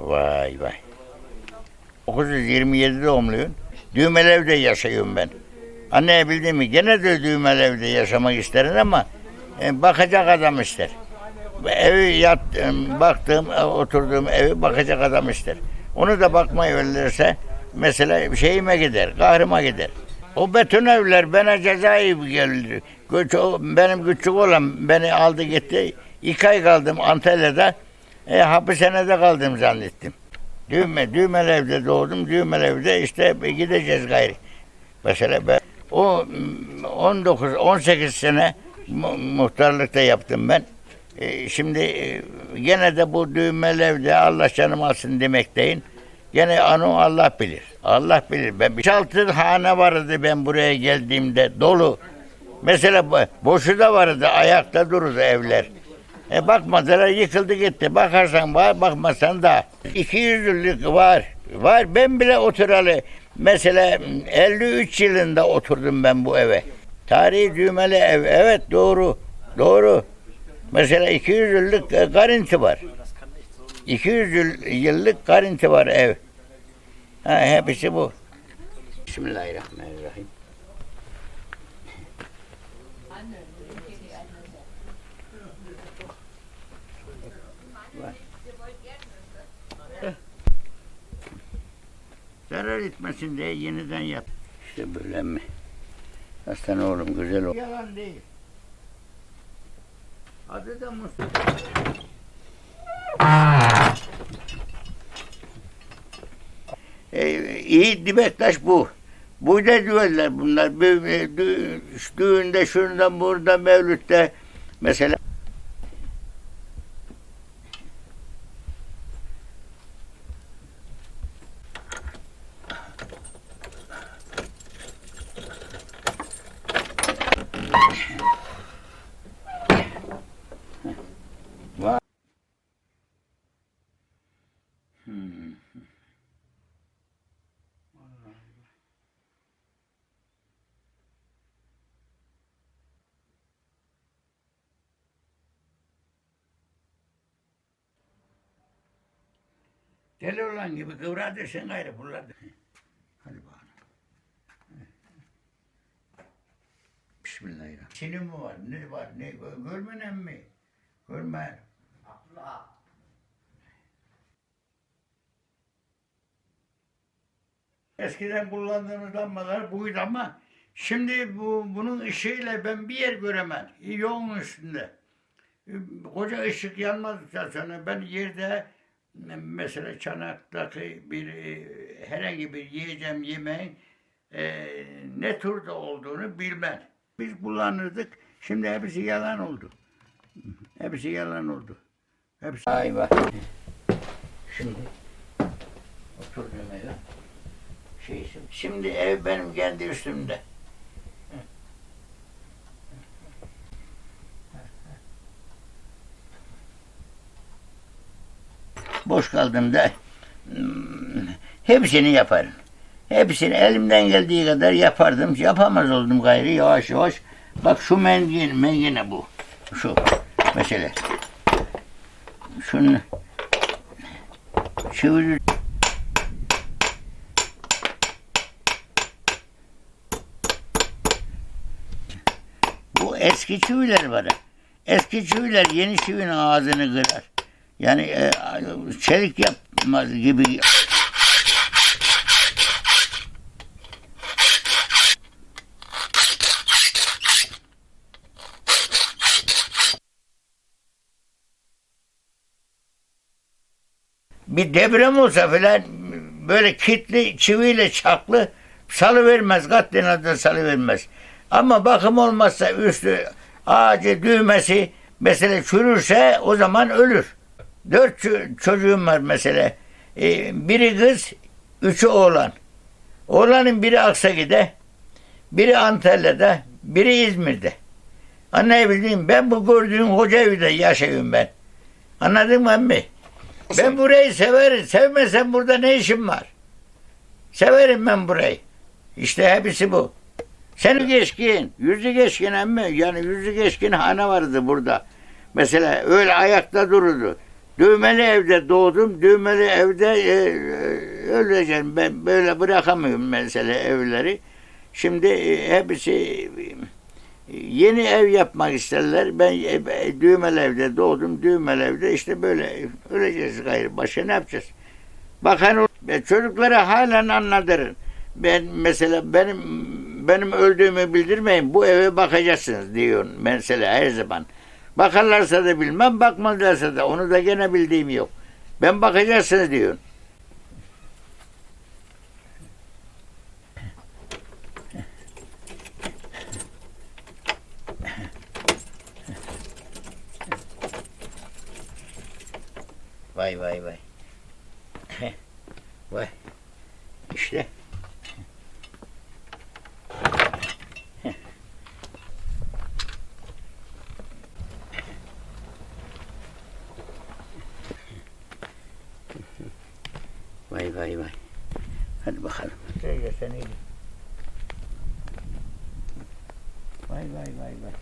Vay vay. 927 doğumluyum. Düğmeli evde yaşıyorum ben. Anne bildi mi? Gene de düğmeli evde yaşamak isterim ama e, bakacak adam ister. Evi yat, e, baktığım, e, oturduğum evi bakacak adam ister. Onu da bakmayı verirse mesela şeyime gider, kahrıma gider. O beton evler bana cezaevi o- benim küçük olan beni aldı gitti. İki ay kaldım Antalya'da. E, hapishanede kaldım zannettim. Düğme, düğmeli evde doğdum. Düğmeli evde işte gideceğiz gayri. Mesela ben o mm, 19 18 sene mu- muhtarlıkta yaptım ben. E, şimdi e, gene de bu düğmeli evde Allah canım alsın demekteyim. Gene onu Allah bilir. Allah bilir. Ben bir altı hane vardı ben buraya geldiğimde dolu. Mesela bo- boşu da vardı ayakta dururdu evler. E bakmadılar yıkıldı gitti. Bakarsan var bakmazsan da. 200 yıllık var. Var ben bile oturalı. Mesela 53 yılında oturdum ben bu eve. Tarihi düğmeli ev. Evet doğru. Doğru. Mesela 200 yıllık e, garanti var. 200 yıl- yıllık garanti var ev. Ha, hepsi bu. Bismillahirrahmanirrahim. Zarar etmesin diye yeniden yap. İşte böyle mi? Aslan oğlum güzel ol. Yalan değil. Adı da Mustafa. E, iyi Dibektaş bu. Burada düğünler bunlar. Dü- dü- Düğünde, şundan, burada, mevlütte. Mesela Deli olan gibi kıvradırsın gayrı buralarda. Hadi bakalım. Bismillahirrahmanirrahim. Senin mi var? Ne var? Ne? gö- Görmenen mi? Görme. Eskiden kullandığımız lambalar buydu ama şimdi bu bunun ışığıyla ben bir yer göremem. Yolun üstünde. Koca ışık yanmadıktan sonra ben yerde mesela çanaktaki bir e, herhangi bir yiyeceğim yemeğin e, ne türde olduğunu bilmem. Biz kullanırdık. Şimdi hepsi yalan oldu. Hepsi yalan oldu. Hepsi. Ay bak. Şimdi oturduğum eve şeysi. Şimdi ev benim kendi üstümde. Boş kaldığımda hmm, hepsini yaparım. Hepsini elimden geldiği kadar yapardım. Yapamaz oldum gayrı yavaş yavaş. Bak şu mengin, mengine bu. Şu mesela. Şunu çevir. Bu eski çiviler var. Eski çiviler yeni çivinin ağzını kırar. Yani e, çelik yapmaz gibi. Bir deprem olsa filan böyle kitli çiviyle çaklı salı vermez. Katlinada salı vermez. Ama bakım olmazsa üstü ağacı düğmesi mesela çürürse o zaman ölür. Dört ço- çocuğum var mesela. Ee, biri kız, üçü oğlan. Oğlanın biri Aksagi'de, biri Antalya'da, biri İzmir'de. Anlayabildiğim ben bu gördüğün hoca evde yaşıyorum ben. Anladın mı emmi? Ben burayı severim. Sevmesem burada ne işim var? Severim ben burayı. İşte hepsi bu. Seni geçkin, yüzü geçkin emmi. Yani yüzü geçkin hane vardı burada. Mesela öyle ayakta dururdu. Düğmeli evde doğdum. Düğmeli evde e, e, öleceğim. Ben böyle bırakamıyorum mesela evleri. Şimdi e, hepsi e, yeni ev yapmak isterler. Ben e, düğmeli evde doğdum. Düğmeli evde işte böyle öleceğiz gayrı. Başka ne yapacağız? Bakan o- e, çocuklara halen anlatırım. Ben mesela benim benim öldüğümü bildirmeyin. Bu eve bakacaksınız diyor mesela her zaman. Bakarlarsa da bilmem, bakmazlarsa da onu da gene bildiğim yok. Ben bakacaksınız diyor. Vay vay vay. Vay. İşte. Vay vay vay. Hadi bakalım. Gel sen iyi. Vay vay vay vay.